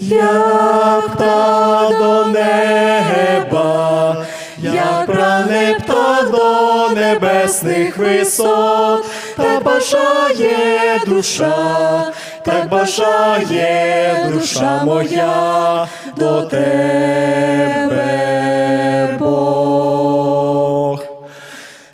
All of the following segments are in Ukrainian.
як та до неба, як прагне птах до небесних висот, так бажає душа, так бажає душа моя до тебе.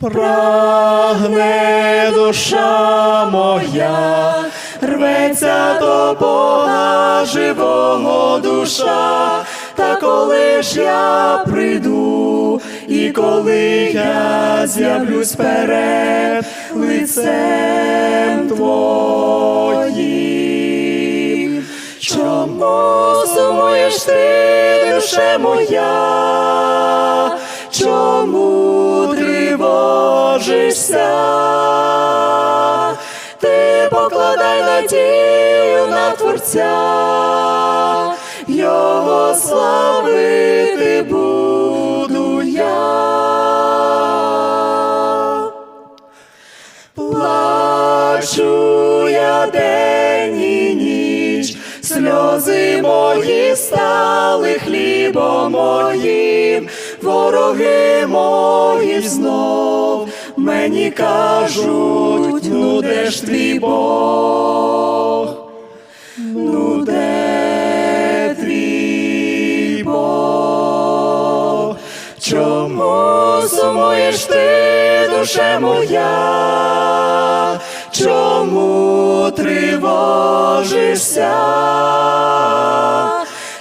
Прагне душа моя, рветься до Бога живого душа, та коли ж я прийду, і коли я з'явлюсь перед лицем Твоїм, чому сумуєш ти, душе моя? Чому тривожишся? Ти покладай надію на Творця, Його славити буду я. Плачу я день і ніч, сльози мої стали хлібом моїм, вороги мої знов мені кажуть, ну де ж твій Бог, чому сумуєш ти, душе моя? Чому тривожишся?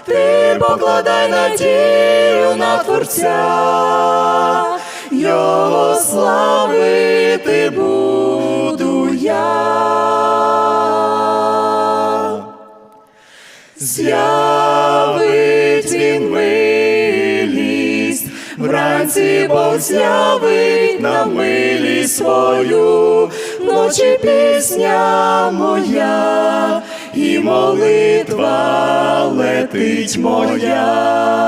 Ти покладай надію на Творця, Його славити буду я. З'явить вранці Бог з'явить нам милість свою, вночі пісня моя, і молитва летить моя.